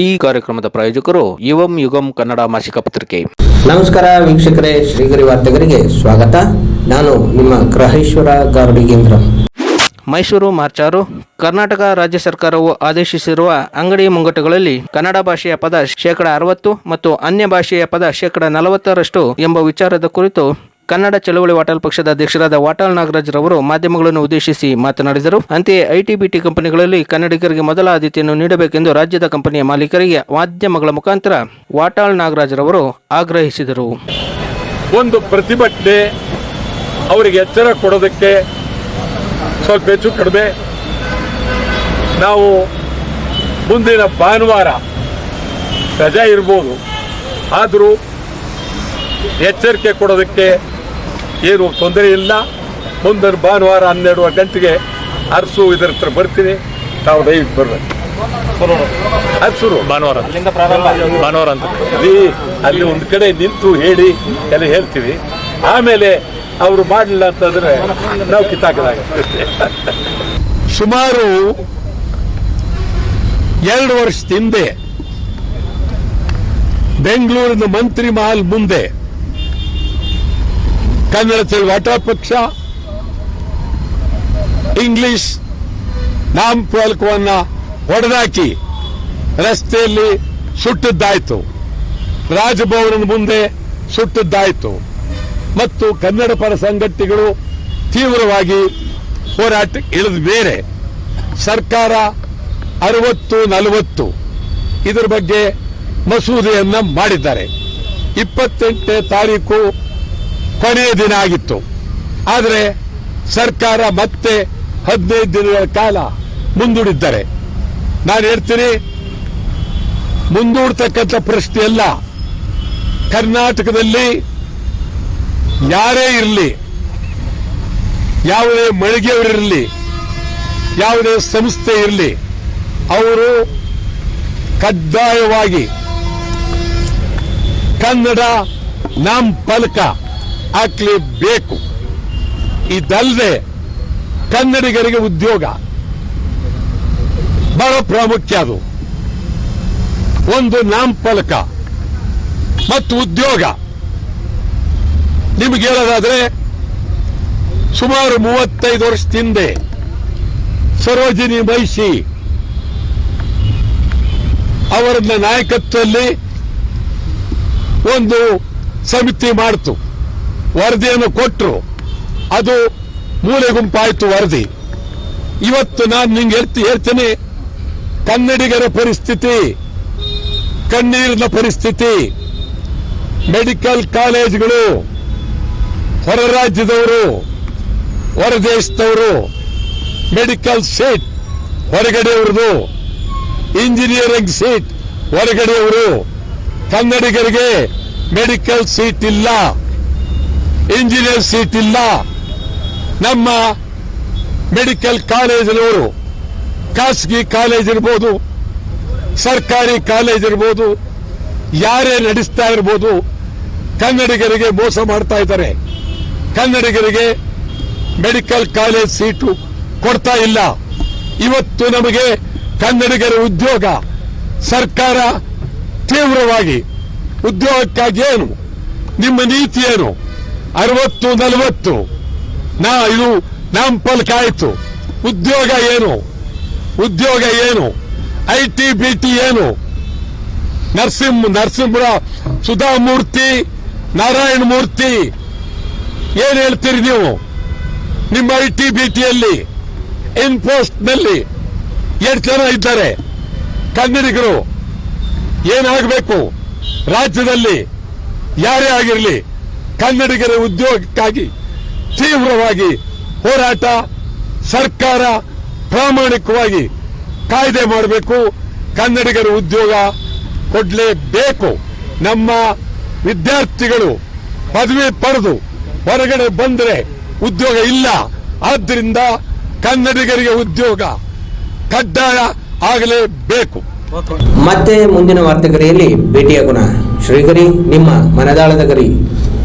ಈ ಕಾರ್ಯಕ್ರಮದ ಪ್ರಾಯೋಜಕರು ಯುವಂ ಯುಗಂ ಕನ್ನಡ ಮಾಸಿಕ ಪತ್ರಿಕೆ. ನಮಸ್ಕಾರ ವೀಕ್ಷಕರೇ ಶ್ರೀಗರಿ ವಾರ್ತೆಗರಿಗೆ ಸ್ವಾಗತ. ನಾನು ನಿಮ್ಮ ಗ್ರಹೇಶ್ವರ ಗಾರ್ಡಿಗೇಂದ್ರ ಮೈಸೂರು ಮಾರ್ಚಾರು ಕರ್ನಾಟಕ ರಾಜ್ಯ ಸರ್ಕಾರವು ಆದೇಶಿಸಿರುವ ಅಂಗಡಿ ಮುಂಗಟ್ಟುಗಳಲ್ಲಿ ಕನ್ನಡ ಭಾಷೆಯ ಪದ ಶೇಕಡ ಅರವತ್ತು ಮತ್ತು ಅನ್ಯ ಭಾಷೆಯ ಪದ ಶೇಕಡ ನಲವತ್ತರಷ್ಟು ಎಂಬ ವಿಚಾರದ ಕುರಿತು ಕನ್ನಡ ಚಳವಳಿ ವಾಟಾಳ್ ಪಕ್ಷದ ಅಧ್ಯಕ್ಷರಾದ ವಾಟಾಳ್ ನಾಗರಾಜ್ ರವರು ಮಾಧ್ಯಮಗಳನ್ನು ಉದ್ದೇಶಿಸಿ ಮಾತನಾಡಿದರು. ಅಂತೆಯೇ ಐಟಿ ಬಿಟಿ ಕಂಪನಿಗಳಲ್ಲಿ ಕನ್ನಡಿಗರಿಗೆ ಮೊದಲ ಆದ್ಯತೆಯನ್ನು ನೀಡಬೇಕೆಂದು ರಾಜ್ಯದ ಕಂಪನಿಯ ಮಾಲೀಕರಿಗೆ ಮಾಧ್ಯಮಗಳ ಮುಖಾಂತರ ವಾಟಾಳ್ ನಾಗರಾಜ್ ರವರು ಆಗ್ರಹಿಸಿದರು. ಒಂದು ಪ್ರತಿಭಟನೆ ಅವರಿಗೆ ಎಚ್ಚರ ಕೊಡೋದಕ್ಕೆ ಸ್ವಲ್ಪ ಹೆಚ್ಚು ಕಡಿಮೆ. ನಾವು ಮುಂದಿನ ಭಾನುವಾರ ರಜೆ ಇರ್ಬೋದು. ಆದರೂ ಎಚ್ಚರಿಕೆ ಕೊಡೋದಕ್ಕೆ ಏನು ತೊಂದರೆ ಇಲ್ಲ. ಮುಂದಿನ ಭಾನುವಾರ ಹನ್ನೆರಡು ಗಂಟೆಗೆ ಅರಸು ಇದರ ಹತ್ರ ಬರ್ತೀನಿ. ತಾವು ದಯವಿಟ್ಟು ಬರಬೇಕು ಅರಸರು ಭಾನುವಾರ. ಭಾನುವಾರ ಅಂತ. ಅಲ್ಲಿ ಅಲ್ಲಿ ಒಂದು ಕಡೆ ನಿಂತು ಹೇಳಿ ಎಲ್ಲ ಹೇಳ್ತೀವಿ. ಆಮೇಲೆ ಅವರು ಮಾಡಲಿಲ್ಲ ಅಂತಂದ್ರೆ ನಾವು ಕಿತ್ತಾಕದಾಗ. ಸುಮಾರು ಎರಡು ವರ್ಷದ ಹಿಂದೆ ಬೆಂಗಳೂರಿನ ಮಂತ್ರಿ ಮಹಲ್ ಮುಂದೆ ಕನ್ನಡ ತಿಳಿವಾಟ ಪಕ್ಷ ಇಂಗ್ಲಿಷ್ ನಾಮಫಲಕವನ್ನು ಹೊಡೆದಾಕಿ ರಸ್ತೆಯಲ್ಲಿ ಸುಟ್ಟದ್ದಾಯ್ತು. ರಾಜಭವನದ ಮುಂದೆ ಸುಟ್ಟದ್ದಾಯ್ತು. ಮತ್ತು ಕನ್ನಡ ಪರ ಸಂಘಟನೆಗಳು ತೀವ್ರವಾಗಿ ಹೋರಾಟ ಇಳಿದ ಬೇರೆ. ಸರ್ಕಾರ ಅರವತ್ತು, ನಲವತ್ತು ಇದರ ಬಗ್ಗೆ ಮಸೂದೆಯನ್ನ ಮಾಡಿದ್ದಾರೆ. ಇಪ್ಪತ್ತೆಂಟನೇ ತಾರೀಕು ಕೊನೆಯ ದಿನ ಆಗಿತ್ತು. ಆದರೆ ಸರ್ಕಾರ ಮತ್ತೆ ಹದಿನೈದು ದಿನಗಳ ಕಾಲ ಮುಂದೂಡಿದ್ದಾರೆ. ನಾನು ಹೇಳ್ತೀನಿ, ಮುಂದೂಡ್ತಕ್ಕಂಥ ಪ್ರಶ್ನೆ ಅಲ್ಲ. ಕರ್ನಾಟಕದಲ್ಲಿ ಯಾರೇ ಇರಲಿ, ಯಾವುದೇ ಮಳಿಗೆಯವರಿರಲಿ ಯಾವುದೇ ಸಂಸ್ಥೆ ಇರಲಿ, ಅವರು ಕಡ್ಡಾಯವಾಗಿ ಕನ್ನಡ ನಾಮಫಲಕ ಹಾಕ್ಲೇಬೇಕು ಇದಲ್ಲದೆ ಕನ್ನಡಿಗರಿಗೆ ಉದ್ಯೋಗ ಬಹಳ ಪ್ರಾಮುಖ್ಯ ಅದು. ಒಂದು ನಾಮಫಲಕ ಮತ್ತು ಉದ್ಯೋಗ. ನಿಮ್ಗೆ ಹೇಳೋದಾದ್ರೆ ಸುಮಾರು ಮೂವತ್ತೈದು ಹಿಂದೆ ಸರೋಜಿನಿ ಮಹಿಷಿ ಅವರನ್ನ ನಾಯಕತ್ವದಲ್ಲಿ ಒಂದು ಸಮಿತಿ ಮಾಡಿತು. ವರದಿಯನ್ನು ಕೊಟ್ಟರು ಅದು ಮೂಲೆ ಗುಂಪಾಯಿತು ವರದಿ. ಇವತ್ತು ನಾನು ನಿಂಗೆ ಹೇಳ್ತಿ, ಹೇಳ್ತೀನಿ. ಕನ್ನಡಿಗರ ಪರಿಸ್ಥಿತಿ, ಕಣ್ಣೀರಿನ ಪರಿಸ್ಥಿತಿ, ಮೆಡಿಕಲ್ ಕಾಲೇಜ್ಗಳು, ಹೊರ ರಾಜ್ಯದವರು ಹೊರ ದೇಶದವರು ಮೆಡಿಕಲ್ ಸೀಟ್ ಹೊರಗಡೆಯವ್ರದು, ಇಂಜಿನಿಯರಿಂಗ್ ಸೀಟ್ ಹೊರಗಡೆಯವರು, ಕನ್ನಡಿಗರಿಗೆ ಮೆಡಿಕಲ್ ಸೀಟ್ ಇಲ್ಲ. ಇಂಜಿನಿಯರ್ ಸೀಟ್ ಇಲ್ಲ. ನಮ್ಮ ಮೆಡಿಕಲ್ ಕಾಲೇಜಿನವರು, ಖಾಸಗಿ ಕಾಲೇಜ್ ಇರ್ಬೋದು, ಸರ್ಕಾರಿ ಕಾಲೇಜ್ ಇರ್ಬೋದು, ಯಾರೇ ನಡೆಸ್ತಾ ಇರ್ಬೋದು, ಕನ್ನಡಿಗರಿಗೆ ಮೋಸ ಮಾಡ್ತಾ ಇದ್ದಾರೆ. ಕನ್ನಡಿಗರಿಗೆ ಮೆಡಿಕಲ್ ಕಾಲೇಜ್ ಸೀಟು ಕೊಡ್ತಾ ಇಲ್ಲ. ಇವತ್ತು ನಮಗೆ ಕನ್ನಡಿಗರ ಉದ್ಯೋಗ, ಸರ್ಕಾರ ತೀವ್ರವಾಗಿ, ಉದ್ಯೋಗಕ್ಕಾಗಿ ಏನು? ನಿಮ್ಮ ನೀತಿ ಏನು? ಅರವತ್ತು, ನಲವತ್ತು. ನಾ, ಇದು ನಮ್ಮ ಆಯಿತು. ಉದ್ಯೋಗ ಏನು? ಉದ್ಯೋಗ ಏನು? ಐ ಟಿ, ಬಿ ಟಿ ಏನು? ನರಸಿಂಹ ನರಸಿಂಹರಾವ್ ಸುಧಾಮೂರ್ತಿ, ನಾರಾಯಣ ಮೂರ್ತಿ. ಏನು ಹೇಳ್ತೀರಿ ನೀವು? ನಿಮ್ಮ ಐ ಟಿ, ಬಿ ಟಿಯಲ್ಲಿ ಇನ್ಪೋಸ್ಟ್ನಲ್ಲಿ ಎಷ್ಟು ಜನ ಇದ್ದಾರೆ? ಕನ್ನಡಿಗರು. ಏನಾಗಬೇಕು? ರಾಜ್ಯದಲ್ಲಿ ಯಾರೇ ಆಗಿರಲಿ ಕನ್ನಡಿಗರ ಉದ್ಯೋಗಕ್ಕಾಗಿ ತೀವ್ರವಾಗಿ ಹೋರಾಟ, ಸರ್ಕಾರ ಪ್ರಾಮಾಣಿಕವಾಗಿ ಕಾಯ್ದೆ ಮಾಡಬೇಕು. ಕನ್ನಡಿಗರ ಉದ್ಯೋಗ ಕೊಡಲೇಬೇಕು. ನಮ್ಮ ವಿದ್ಯಾರ್ಥಿಗಳು ಪದವಿ ಪಡೆದು ಹೊರಗಡೆ ಬಂದರೆ ಉದ್ಯೋಗ ಇಲ್ಲ. ಆದ್ದರಿಂದ ಕನ್ನಡಿಗರಿಗೆ ಉದ್ಯೋಗ ಕಡ್ಡಾಯ ಆಗಲೇಬೇಕು. ಮತ್ತೆ ಮುಂದಿನ ವಾರ್ತೆಗರಿಯಲ್ಲಿ ಭೇಟಿಯಾಗೋಣ. ಶ್ರೀಗರಿ, ನಿಮ್ಮ ಮನದಾಳದ ಗರಿ.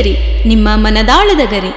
ಶ್ರೀಗರಿ ನಿಮ್ಮ ಮನದಾಳದ ಗರಿ.